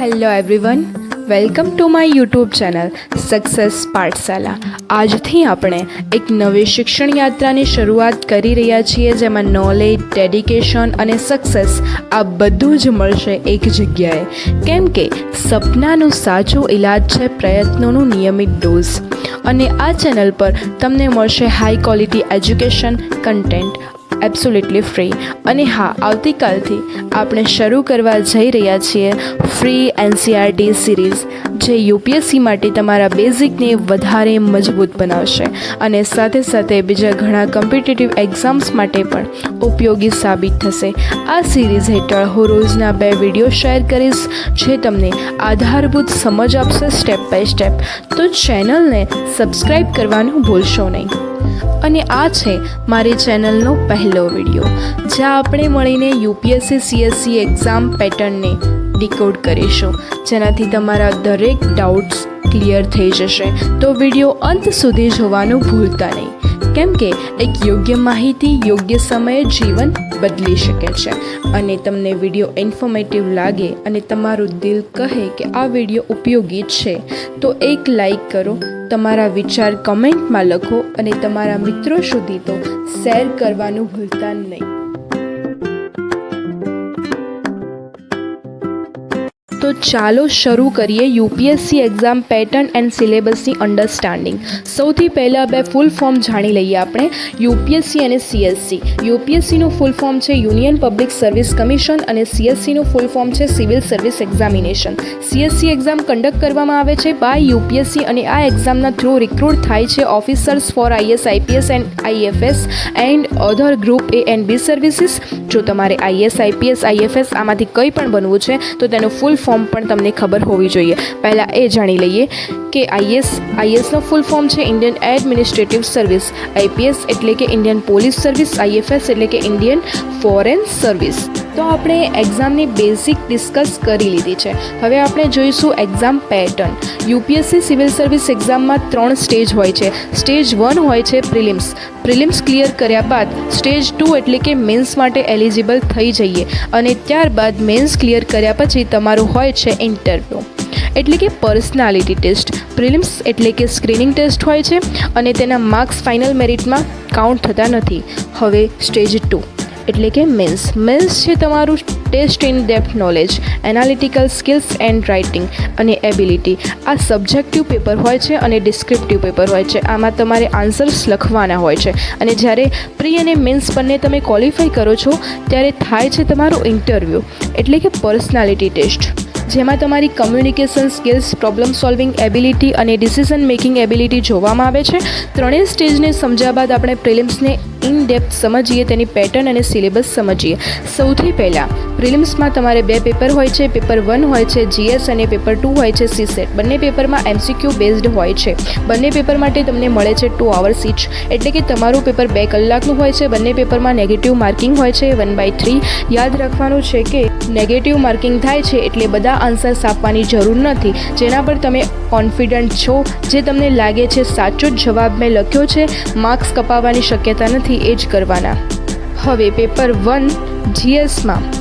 Hello everyone welcome to my YouTube channel success Pathshala આજથી આપણે એક નવી શિક્ષણ યાત્રાની શરૂઆત કરી રહ્યા છીએ, જેમાં નોલેજ ડેડિકેશન અને સક્સેસ આ બધું જ મળશે એક જગ્યાએ. કેમ કે સપનાનું સાચું ઈલાજ છે પ્રયત્નોનું નિયમિત ડોઝ. અને આ ચેનલ પર તમને મળશે high quality education content absolutely free અને હા, આવતીકાલથી આપણે શરૂ કરવા જઈ રહ્યા છીએ ફ્રી એનસીઆરટી સિરીઝ જે યુપીએસસી માટે તમારા બેઝિકને વધારે મજબૂત બનાવશે. અને સાથે સાથે બીજા ઘણા કોમ્પિટિટિવ એક્ઝામ્સ માટે પણ ઉપયોગી સાબિત થશે. આ સિરીઝ હેઠળ હું રોજના બે વીડિયો શેર કરીશ, જે તમને આધારભૂત સમજ આપશે સ્ટેપ બાય સ્ટેપ તો ચેનલને સબસ્ક્રાઈબ કરવાનું ભૂલશો નહીં. અને આ છે મારી ચેનલનો પહેલો વીડિયો, જ્યાં આપણે મળીને યુપીએસસી, સીએસસી એક્ઝામ પેટર્નને ડીકોડ કરીશું. જેનાથી તમારા દરેક ડાઉટ્સ ક્લિયર થઈ જશે. તો વીડિયો અંત સુધી જોવાનું ભૂલતા નહીં. કેમ કે એક યોગ્ય માહિતી, યોગ્ય સમયે જીવન બદલી શકે છે. અને તમને વીડિયો ઇન્ફોર્મેટિવ લાગે અને તમારું દિલ કહે કે આ વીડિયો ઉપયોગી છે, તો એક લાઈક કરો, તમારા વિચાર કમેન્ટમાં લખો અને તમારા મિત્રો સુધી તો શેર કરવાનું ભૂલતા નહીં. તો ચાલો શરૂ કરીએ યુપીએસસી એક્ઝામ પેટર્ન એન્ડ સિલેબસની અન્ડરસ્ટેન્ડિંગ સૌથી પહેલાં બે ફૂલ ફોર્મ જાણી લઈએ આપણે, યુપીએસસી અને સીએસસી યુપીએસસીનું ફૂલ ફોર્મ છે યુનિયન પબ્લિક સર્વિસ કમિશન અને સીએસસીનું ફૂલ ફોર્મ છે civil service examination CSC exam conduct કરવામાં આવે છે બાય યુપીએસસી અને આ એક્ઝામના થ્રુ રિક્રુટ થાય છે officers for IAS IPS and IFS and other group A and B services જો તમારે આઈએસ આઈપીએસ આઈએફએસ આમાંથી કંઈ પણ બનવું છે, તો તેનું ફૂલ ફોર્મ પણ તમને ખબર હોવી જોઈએ. પહેલાં એ જાણી લઈએ કે આઈએસ આઈએસનો ફૂલ ફોર્મ છે ઇન્ડિયન એડમિનિસ્ટ્રેટિવ સર્વિસ આઈપીએસ એટલે કે ઇન્ડિયન પોલીસ સર્વિસ આઈએફએસ એટલે કે ઇન્ડિયન ફોરેન સર્વિસ તો આપણે એક્ઝામની બેઝિક ડિસ્કસ કરી લીધી છે. હવે આપણે જોઈશું exam pattern UPSC civil service એક્ઝામમાં ત્રણ સ્ટેજ હોય છે. સ્ટેજ વન હોય છે પ્રિલિમ્સ પ્રિલિમ્સ ક્લિયર કર્યા બાદ સ્ટેજ ટુ એટલે કે મેન્સ માટે એલિજિબલ થઈ જઈએ અને ત્યારબાદ મેન્સ ક્લિયર કર્યા પછી તમારું હોય છે ઇન્ટરવ્યૂ એટલે કે પર્સનાલિટી ટેસ્ટ પ્રિલિમ્સ એટલે કે સ્ક્રીનિંગ ટેસ્ટ હોય છે અને તેના માર્ક્સ ફાઇનલ મેરિટમાં કાઉન્ટ થતા નથી. હવે સ્ટેજ ટુ એટલે કે મિન્સ. મેન્સ છે તમારું test in depth knowledge, analytical skills and writing અને એબિલિટી. આ સબ્જેક્ટિવ પેપર હોય છે અને ડિસ્ક્રિપ્ટિવ પેપર હોય છે. આમાં તમારે આન્સર્સ લખવાના હોય છે. અને જ્યારે પ્રી અને મેન્સ બંને તમે ક્વોલિફાય કરો છો, ત્યારે થાય છે તમારું ઇન્ટરવ્યૂ. એટલે કે પર્સનાલિટી ટેસ્ટ. જેમાં તમારી communication skills, problem solving ability અને ડિસિઝન મેકિંગ એબિલિટી જોવામાં આવે છે. ત્રણેય સ્ટેજને સમજ્યા બાદ આપણે પ્રિલિમ્સને ઇન ડેપ્થ સમજીએ, તેની પેટર્ન અને સિલેબસ સમજીએ. સૌથી પહેલાં પ્રિલિમ્સમાં તમારે બે પેપર હોય છે પેપર વન હોય છે જીએસ અને પેપર ટુ હોય છે સીસેટ બંને પેપરમાં એમસીક્યુ બેઝડ હોય છે. બંને પેપર માટે તમને મળે છે ટુ આવર્સ ઇચ એટલે કે તમારું પેપર બે કલાકનું હોય છે, બંને પેપરમાં નેગેટિવ માર્કિંગ હોય છે વન બાય થ્રી યાદ રાખવાનું છે કે નેગેટિવ માર્કિંગ થાય છે એટલે બધા આન્સર્સ આપવાની જરૂર નથી. જેના પર તમે કોન્ફિડન્ટ છો, જે તમને લાગે છે સાચો જ જવાબ મેં લખ્યો છે માર્ક્સ કપાવવાની શક્યતા નથી. એ જ કરવાના. હવે પેપર વન જીએસમાં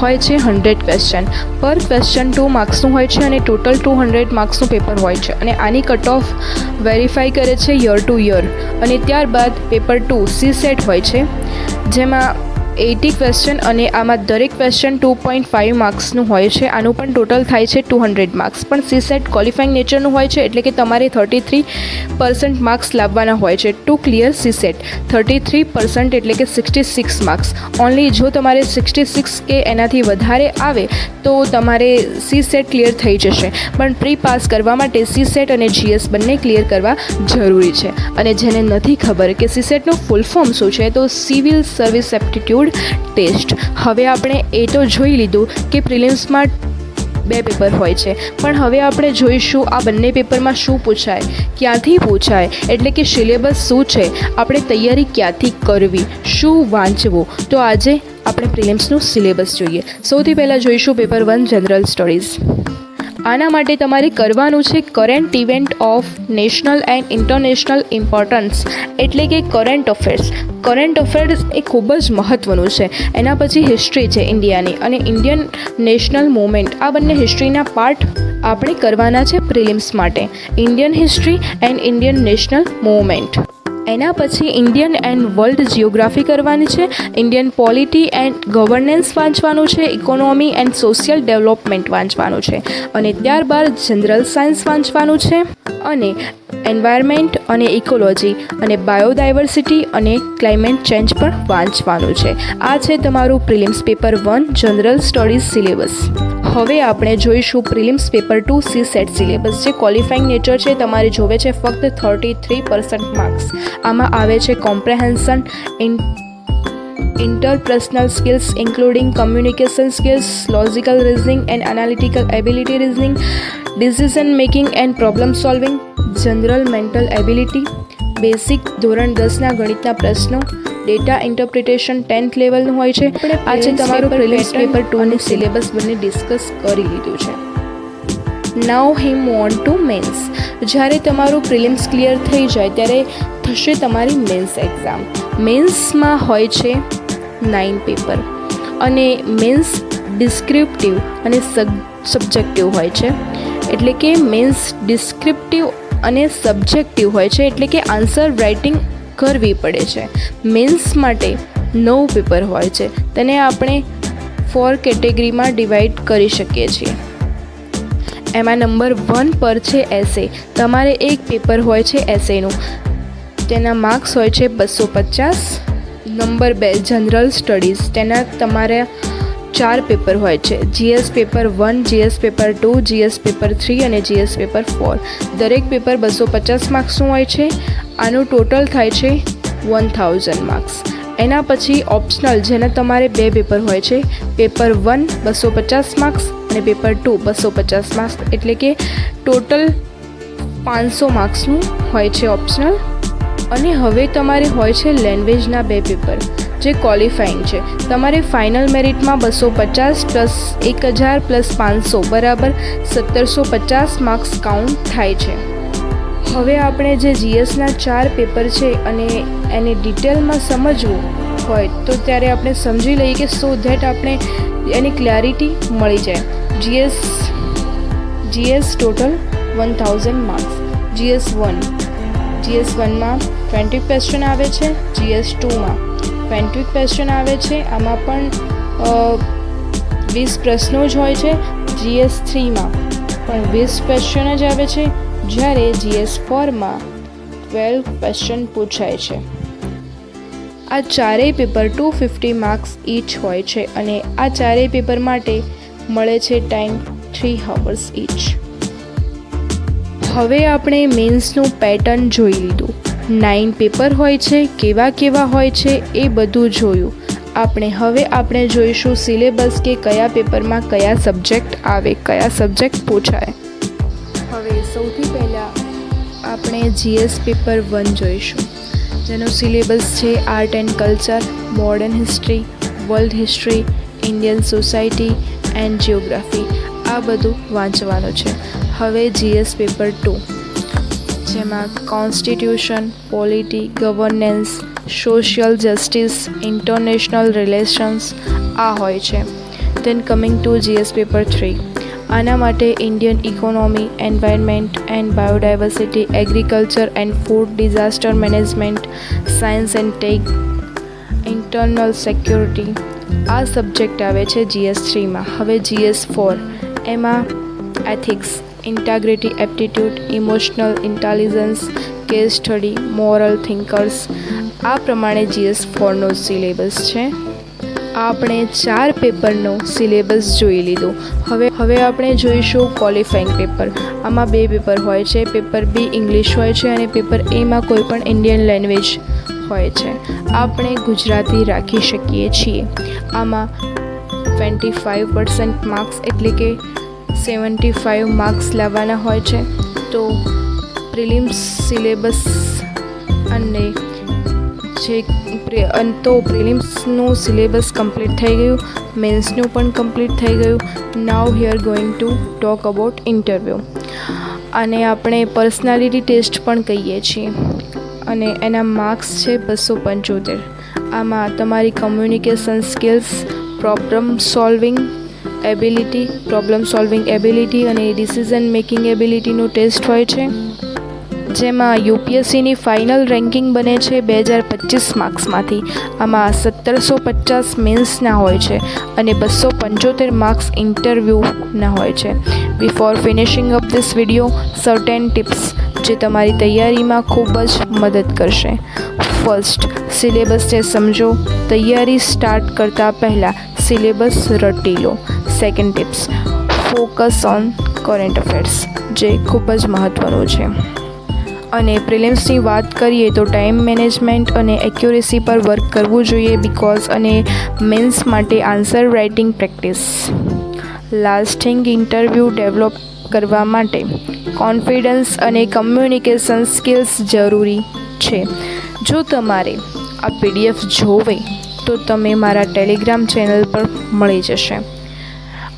હોય છે હંડ્રેડ ક્વેશ્ચન પર ક્વેશ્ચન ટુ માર્ક્સનું હોય છે અને ટોટલ ટુ હંડ્રેડ માર્ક્સનું પેપર હોય છે. અને આની કટ ઓફ વેરીફાઈ કરે છે યર ટુ યર અને ત્યારબાદ પેપર ટુ સી સેટ હોય છે. જેમાં એટી ક્વેશ્ચન અને આમાં દરેક ક્વેશ્ચન ટુ પોઈન્ટ ફાઇવ માર્ક્સનું હોય છે. આનું પણ ટોટલ થાય છે ટુ હંડ્રેડ માર્ક્સ પણ સી સેટ ક્વોલિફાઈંગ નેચરનું હોય છે એટલે કે તમારે થર્ટી થ્રી પર્સન્ટ માર્ક્સ લાવવાના હોય છે to clear C SAT thirty three percent એટલે કે સિક્સટી સિક્સ માર્ક્સ ઓનલી જો તમારે સિક્સટી સિક્સ કે એનાથી વધારે આવે, તો તમારે સી સેટ ક્લિયર થઈ જશે. પણ પ્રી પાસ કરવા માટે સી સેટ અને જીએસ બંને ક્લિયર કરવા જરૂરી છે. અને જેને નથી ખબર કે સી સેટનું ફૂલ ફોર્મ શું છે, તો સિવિલ સર્વિસ એપ્ટિટ્યૂડ ટેસ્ટ. હવે આપણે એ તો જોઈ લીધું કે પ્રિલિમ્સમાં બે પેપર હોય છે. પણ હવે આપણે જોઈશું આ બંને પેપરમાં શું પૂછાય, ક્યાંથી પૂછાય, એટલે કે સિલેબસ શું છે, આપણે તૈયારી ક્યાંથી કરવી, શું વાંચવું. તો આજે આપણે પ્રિલિમ્સનું સિલેબસ જોઈએ. સૌથી પહેલાં જોઈશું પેપર વન, જનરલ સ્ટડીઝ. આના માટે તમારે કરવાનું છે current event of national and international importance એટલે કે કરંટ અફેર્સ કરંટ અફેર્સ એ ખૂબ જ મહત્ત્વનું છે. એના પછી હિસ્ટ્રી છે ઇન્ડિયાની અને ઇન્ડિયન નેશનલ મુવમેન્ટ આ બંને હિસ્ટ્રીના પાર્ટ આપણે કરવાના છે પ્રિલિમ્સ માટે. Indian history and Indian national movement એના પછી ઇન્ડિયન એન્ડ વર્લ્ડ જિયોગ્રાફી કરવાની છે. ઇન્ડિયન પોલિટી એન્ડ ગવર્નન્સ વાંચવાનું છે. ઇકોનોમી એન્ડ સોશિયલ ડેવલપમેન્ટ વાંચવાનું છે. અને ત્યારબાદ જનરલ સાયન્સ વાંચવાનું છે. અને એન્વાયરમેન્ટ અને ઇકોલોજી અને બાયોડાયવર્સિટી અને ક્લાઇમેટ ચેન્જ પણ વાંચવાનું છે. આ છે તમારું prelims paper one general studies syllabus. હવે આપણે જોઈશું prelims paper two CSAT syllabus જે ક્વોલિફાઈંગ નેચર છે તમારે જોવે છે ફક્ત થર્ટી થ્રી પર્સન્ટ માર્ક્સ આમાં આવે છે comprehension in interpersonal skills including communication skills logical reasoning and analytical ability reasoning decision making and problem solving general mental ability basic ધોરણ દસના ગણિતના પ્રશ્નો ડેટા ઇન્ટરપ્રિટેશન ટેન્થ લેવલનું હોય છે. આ છે તમારું પ્રિલિમ્સ પેપર ટુનું સિલેબસ બંને ડિસ્કસ કરી લીધું છે. Now him want to mains જ્યારે તમારું પ્રિલિમ્સ ક્લિયર થઈ જાય ત્યારે થશે તમારી મેન્સ એક્ઝામ. મેન્સમાં હોય છે નાઇન પેપર. અને મેન્સ ડિસ્ક્રિપ્ટિવ અને સબ્જેક્ટિવ હોય છે. એટલે કે મેન્સ ડિસ્ક્રિપ્ટિવ અને સબ્જેક્ટિવ હોય છે, એટલે કે આન્સર રાઇટિંગ કરવી પડે છે. મેન્સ માટે નવ પેપર હોય છે, તેને આપણે ફોર કેટેગરીમાં ડિવાઈડ કરી શકીએ છીએ. એમાં નંબર વન પર છે એસે તમારે એક પેપર હોય છે એસેનું તેના માર્ક્સ હોય છે બસો પચાસ. નંબર બે જનરલ સ્ટડીઝ. તેના તમારે ચાર પેપર હોય છે. GS paper one, GS paper two, GS paper three અને જીએસ પેપર ફોર. દરેક પેપર બસો પચાસ માર્ક્સનું હોય છે. આનું ટોટલ થાય છે વન થાઉઝન્ડ માર્ક્સ. એના પછી ઓપ્શનલ જેના તમારે બે પેપર હોય છે. પેપર વન બસો પચાસ માર્ક્સ અને પેપર ટુ બસો પચાસ માર્ક્સ. એટલે કે ટોટલ પાંચસો માર્ક્સનું હોય છે ઓપ્શનલ. અને હવે તમારે હોય છે લેંગ્વેજના બે પેપર. જે ક્વોલિફાઈંગ છે. તમારે ફાઇનલ મેરિટમાં બસો પચાસ પ્લસ એક હજાર પ્લસ પાંચસો બરાબર સત્તરસો પચાસ માર્ક્સ કાઉન્ટ થાય છે. હવે આપણે જે જીએસના ચાર પેપર છે અને એને ડિટેલમાં સમજવું હોય તો ત્યારે આપણે સમજી લઈએ કે સો ધેટ આપણે એની ક્લેરિટી મળી જાય. GS GS total one thousand marks GS one GS વનમાં ટ્વેન્ટી ક્વેશ્ચન આવે છે જીએસ ટુમાં ટ્વેન્ટી ક્વેશ્ચન આવે છે. આમાં પણ વીસ પ્રશ્નો જ હોય છે જીએસ થ્રીમાં પણ વીસ ક્વેશ્ચન જ આવે છે જ્યારે જીએસ ફોરમાં ટ્વેલ્વ ક્વેશ્ચન પૂછાય છે. આ ચારેય paper two fifty marks each હોય છે અને આ ચારેય પેપર માટે મળે છે ટાઈમ થ્રી હવર્સ ઈચ હવે આપણે મેન્સનું પેટર્ન જોઈ લીધું. નાઇન પેપર હોય છે, કેવા કેવા હોય છે, એ બધું જોયું. આપણે હવે આપણે જોઈશું સિલેબસ કે કયા પેપરમાં કયા સબ્જેક્ટ આવે, કયા સબ્જેક્ટ પૂછાય. હવે સૌથી પહેલાં આપણે જીએસ પેપર વન જોઈશું. જેનો સિલેબસ છે art and culture, modern history, world history, Indian society and geography આ બધું વાંચવાનું છે. હવે જીએસ પેપર ટુ. જેમાં constitution polity governance social justice international relations આ હોય છે. Then coming to GS paper three આના માટે Indian economy environment and biodiversity agriculture and food disaster management science and tech internal security આ subject આવે છે GS થ્રીમાં હવે જીએસ ફોર એમાં ethics integrity aptitude emotional intelligence case study moral thinkers આ પ્રમાણે જીએસ ફોરનો સિલેબસ છે. આપણે ચાર પેપરનો સિલેબસ જોઈ લીધો. હવે હવે આપણે જોઈશું ક્વોલિફાઈંગ પેપર આમાં બે પેપર હોય છે. પેપર બી ઇંગ્લિશ હોય છે અને પેપર એમાં કોઈ પણ ઇન્ડિયન લેંગ્વેજ હોય છે. આપણે ગુજરાતી રાખી શકીએ છીએ. આમાં ટ્વેન્ટી ફાઇવ પર્સન્ટ માર્ક્સ એટલે કે સેવન્ટી ફાઇવ માર્ક્સ લાવવાના હોય છે. તો પ્રિલિમ્સ, સિલેબસ અને જે તો પ્રિલિમ્સનું સિલેબસ કમ્પ્લીટ થઈ ગયું, મેન્સનું પણ કમ્પ્લીટ થઈ ગયું. Now here going to talk about interview અને આપણે પર્સનાલિટી ટેસ્ટ પણ કહીએ છીએ. અને એના માર્ક્સ છે બસો પંચોતેર. આમાં તમારી communication skills problem solving ability problem solving ability અને ડિસિઝન મેકિંગ એબિલિટીનું ટેસ્ટ હોય છે. જેમાં યુપીએસસીની ફાઇનલ રેન્કિંગ બને છે બે હજાર પચીસ માર્ક્સમાંથી આમાં સત્તરસો પચાસ મેન્સના હોય છે અને બસો પંચોતેર માર્ક્સ ઇન્ટરવ્યૂના હોય છે. Before finishing up this video certain tips જે તમારી તૈયારીમાં ખૂબ જ મદદ કરશે. ફર્સ્ટ સિલેબસ જે સમજો, તૈયારી સ્ટાર્ટ કરતાં પહેલાં સિલેબસ રટી લો. Second tips focus on current affairs જે ખૂબ જ મહત્ત્વનું છે. અને પ્રિલિમ્સની વાત કરીએ તો ટાઈમ મેનેજમેન્ટ અને એક્યુરેસી પર વર્ક કરવું જોઈએ બિકોઝ અને મેન્સ માટે answer writing practice lasting interview develop કરવા માટે કોન્ફિડન્સ અને કમ્યુનિકેશન સ્કિલ્સ જરૂરી છે. જો તમારે આ પીડીએફ જોવે તો તમે મારા ટેલિગ્રામ ચેનલ પર મળી જશે.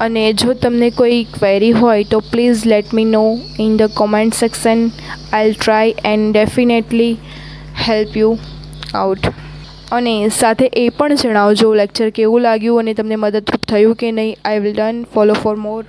અને જો તમને કોઈ ક્વેરી હોય તો please let me know in the comment section I'll try and definitely help you out અને સાથે એ પણ જણાવજો લેક્ચર કેવું લાગ્યું અને તમને મદદરૂપ થયું કે નહીં. I will done follow for more